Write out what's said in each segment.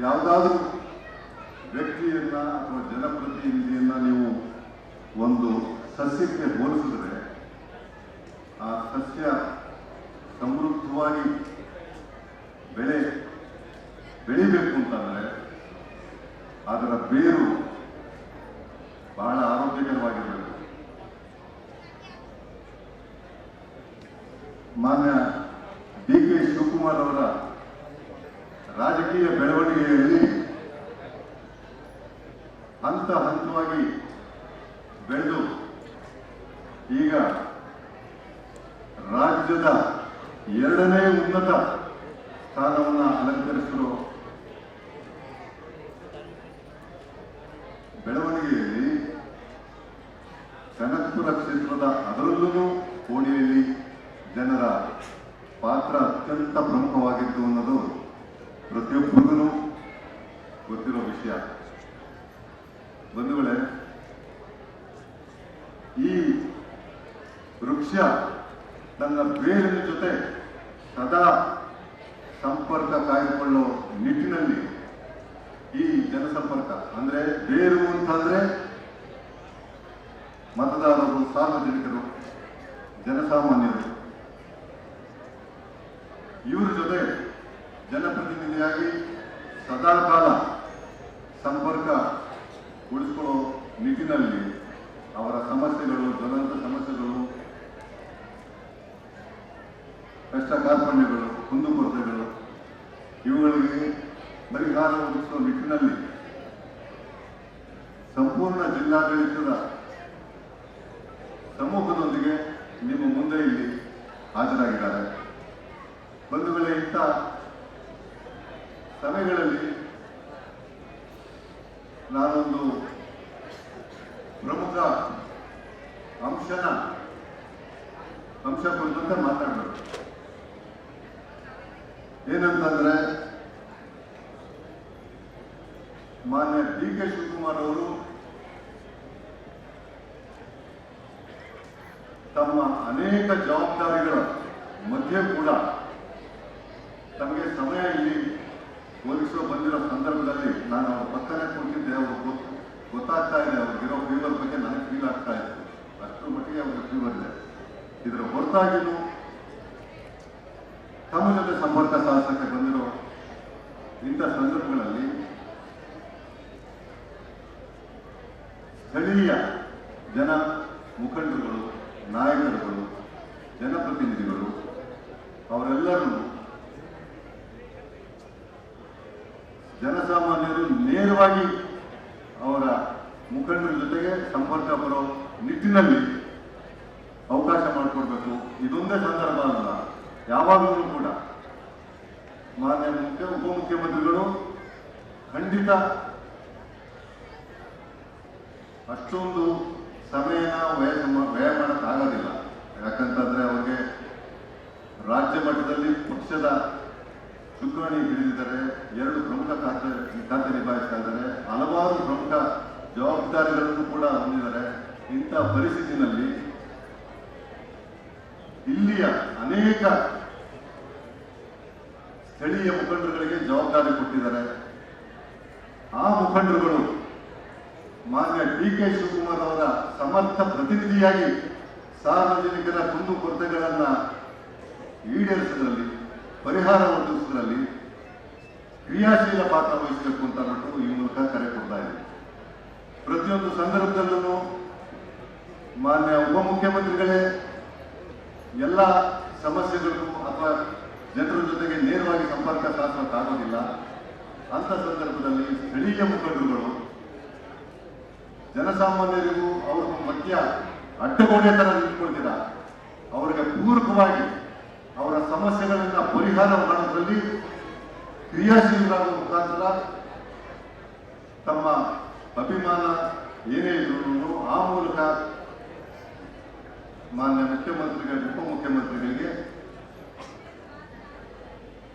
ಯಾವುದಾದ್ರೂ ವ್ಯಕ್ತಿಯನ್ನ ಅಥವಾ ಜನಪ್ರತಿನಿಧಿಯನ್ನ ನೀವು ಒಂದು ಸಸ್ಯಕ್ಕೆ ಹೋಲಿಸಿದ್ರೆ ಆ ಸಸ್ಯ ಸಮೃದ್ಧವಾಗಿ ಬೆಳೆ, ಬೆಳಿಬೇಕು ಅಂತಂದ್ರೆ ಅದರ ಬೇರು ಬಹಳ ಆರೋಗ್ಯಕರವಾಗಿರಬೇಕು. ಮಾನ್ಯ ಡಿ ಕೆ ಶಿವಕುಮಾರ್ ಅವರ ರಾಜಕೀಯ ಬೆಳವಣಿಗೆಯಲ್ಲಿ ಹಂತ ಹಂತವಾಗಿ ಬೆಳೆದು ಈಗ ರಾಜ್ಯದ ಎರಡನೇ ಉನ್ನತ ಸ್ಥಾನವನ್ನು ಅಲಂಕರಿಸಲು ಬೆಳವಣಿಗೆಯಲ್ಲಿ ಕನಕಪುರ ಕ್ಷೇತ್ರದ ಅದರಲ್ಲೂ ಕೋಣೆಯಲ್ಲಿ ಜನರ ಪಾತ್ರ ಅತ್ಯಂತ ಪ್ರಮುಖವಾಗಿತ್ತು ಬಂಧುಗಳೇ, ಈ ವೃಕ್ಷ ತನ್ನ ಬೇರಿನ ಜೊತೆ ಸದಾ ಸಂಪರ್ಕ ಕಾಯ್ದುಕೊಳ್ಳೋ ನಿಟ್ಟಿನಲ್ಲಿ ಈ ಜನಸಂಪರ್ಕ, ಅಂದ್ರೆ ಬೇರು ಅಂತಂದ್ರೆ ಮತದಾರರು, ಸಾರ್ವಜನಿಕರು, ಜನಸಾಮಾನ್ಯರು. ಇವರ ಜೊತೆ ಜನಪ್ರತಿನಿಧಿಯಾಗಿ ಸದಾಕಾಲ ಸಂಪರ್ಕ ಕಷ್ಟ ಕಾರ್ಪಣ್ಯಗಳು ಕುಂದುಕೊರತೆಗಳು, ಇವುಗಳಿಗೆ ಪರಿಹಾರ ಒದಗಿಸುವ ನಿಟ್ಟಿನಲ್ಲಿ ಸಂಪೂರ್ಣ ಜಿಲ್ಲಾಡಳಿತದ ಸಮೂಹದೊಂದಿಗೆ ನಿಮ್ಮ ಮುಂದೆ ಇಲ್ಲಿ ಹಾಜರಾಗಿದ್ದಾರೆ. ಬಂಧುಗಳೇ, ಇಂಥ ಸಮಯಗಳಲ್ಲಿ ನಾನೊಂದು ಪ್ರಮುಖ ಅಂಶನ, ಅಂಶ ಕುರಿತಂತೆ ಮಾತಾಡಬೇಕು. ಏನಂತಂದ್ರೆ, ಮಾನ್ಯ ಡಿ ಕೆ ಶಿವಕುಮಾರ್ ಅವರು ತಮ್ಮ ಅನೇಕ ಜವಾಬ್ದಾರಿಗಳ ಮಧ್ಯೆ ಕೂಡ ತಮಗೆ ಸಮಯ ಇಲ್ಲಿ ಒದಗಿಸೋ ಬಂದಿರೋ ಸಂದರ್ಭದಲ್ಲಿ ನಾನು ಅವ್ರ ಪಕ್ಕನೆ ಕೂತಿದ್ದೆ ಅವರು ಗೊತ್ತಾಗ್ತಾ ಇದೆ ಅವ್ರಿಗಿರೋ ಫೀವರ್ ಬಗ್ಗೆ ನನಗೆ ಫೀಲ್ ಆಗ್ತಾ ಇತ್ತು ಅಷ್ಟರ ಮಟ್ಟಿಗೆ ಅವ್ರಿಗೆ ಫೀವರ್ ಇದೆ. ಇದರ ಹೊರತಾಗಿಯೂ ತಮ್ಮ ಜೊತೆ ಸಂಪರ್ಕ ಸಾಧಿಸಕ್ಕೆ ಬಂದಿರೋ ಇಂಥ ಸಂದರ್ಭಗಳಲ್ಲಿ ಸ್ಥಳೀಯ ಜನ ಮುಖಂಡರುಗಳು, ನಾಯಕರುಗಳು, ಜನಪ್ರತಿನಿಧಿಗಳು, ಅವರೆಲ್ಲರೂ ಜನಸಾಮಾನ್ಯರು ನೇರವಾಗಿ ಅವರ ಮುಖಂಡರ ಜೊತೆಗೆ ಸಂಪರ್ಕ ಬರೋ ನಿಟ್ಟಿನಲ್ಲಿ ಅವಕಾಶ ಮಾಡಿಕೊಡ್ಬೇಕು. ಇದೊಂದೇ ಸಂದರ್ಭ ಅಲ್ಲ. ಯಾವಾಗಲೂ ಕೂಡ ಮಾನ್ಯ ಮುಖ್ಯ ಉಪಮುಖ್ಯಮಂತ್ರಿಗಳು ಖಂಡಿತ ಅಷ್ಟೊಂದು ಸಮಯನ ವ್ಯಯ ವ್ಯಯ ಮಾಡೋಕ್ಕಾಗೋದಿಲ್ಲ. ಯಾಕಂತಂದ್ರೆ ಅವ್ರಿಗೆ ರಾಜ್ಯ ಮಟ್ಟದಲ್ಲಿ ಪಕ್ಷದ ಶುಕ್ರಾಣಿ ಹಿಡಿದಿದ್ದಾರೆ. ಎರಡು ಪ್ರಮುಖ ಖಾತೆ ಖಾತೆ ನಿಭಾಯಿಸ್ತಾ ಇದ್ದಾರೆ. ಹಲವಾರು ಪ್ರಮುಖ ಜವಾಬ್ದಾರಿಗಳನ್ನು ಕೂಡ ಹೊಂದಿದ್ದಾರೆ. ಇಂಥ ಪರಿಸ್ಥಿತಿನಲ್ಲಿ ಇಲ್ಲಿಯ ಅನೇಕ ಸ್ಥಳೀಯ ಮುಖಂಡರುಗಳಿಗೆ ಜವಾಬ್ದಾರಿ ಕೊಟ್ಟಿದ್ದಾರೆ. ಆ ಮುಖಂಡರುಗಳು ಮಾನ್ಯ ಡಿ ಕೆ ಶಿವಕುಮಾರ್ ಅವರ ಸಮರ್ಥ ಪ್ರತಿನಿಧಿಯಾಗಿ ಸಾರ್ವಜನಿಕರ ಕುಂದು ಕೊರತೆಗಳನ್ನು ಈಡೇರಿಸೋದ್ರಲ್ಲಿ, ಪರಿಹಾರ ಒದಗಿಸೋದ್ರಲ್ಲಿ ಕ್ರಿಯಾಶೀಲ ಪಾತ್ರ ವಹಿಸಬೇಕು ಅಂತ ಅಂದ್ಬಿಟ್ಟು ಈ ಮೂಲಕ ಕರೆ ಕೊಡ್ತಾ ಇದೆ ಪ್ರತಿಯೊಂದು ಸಂದರ್ಭದಲ್ಲೂ ಮಾನ್ಯ ಉಪಮುಖ್ಯಮಂತ್ರಿಗಳೇ ಎಲ್ಲ ಸಮಸ್ಯೆಗಳಿಗೂ ಅಥವಾ ಜನರ ಜೊತೆಗೆ ನೇರವಾಗಿ ಸಂಪರ್ಕ ಸಾಧಿಸೋಕ್ಕಾಗೋದಿಲ್ಲ ಅಂತ ಸಂದರ್ಭದಲ್ಲಿ ಸ್ಥಳೀಯ ಮುಖಂಡರುಗಳು, ಜನಸಾಮಾನ್ಯರಿಗೂ ಅವ್ರ ಮಧ್ಯ ಅಡ್ಡಗೋಡೆ ತರ ನಿಂತ್ಕೊಳ್ತೀರ. ಅವರಿಗೆ ಪೂರಕವಾಗಿ ಅವರ ಸಮಸ್ಯೆಗಳನ್ನ ಪರಿಹಾರ ಮಾಡೋದ್ರಲ್ಲಿ ಕ್ರಿಯಾಶೀಲರಾದ ಮುಖಾಂತರ ತಮ್ಮ ಅಭಿಮಾನ ಏನೇ ಇದ್ರು ಆ ಮೂಲಕ ಮಾನ್ಯ ಮುಖ್ಯಮಂತ್ರಿಗಳಿಗೆ ಉಪಮುಖ್ಯಮಂತ್ರಿಗಳಿಗೆ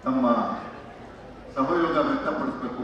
ತಮ್ಮ ಸಹಯೋಗ ವ್ಯಕ್ತಪಡಿಸಬೇಕು.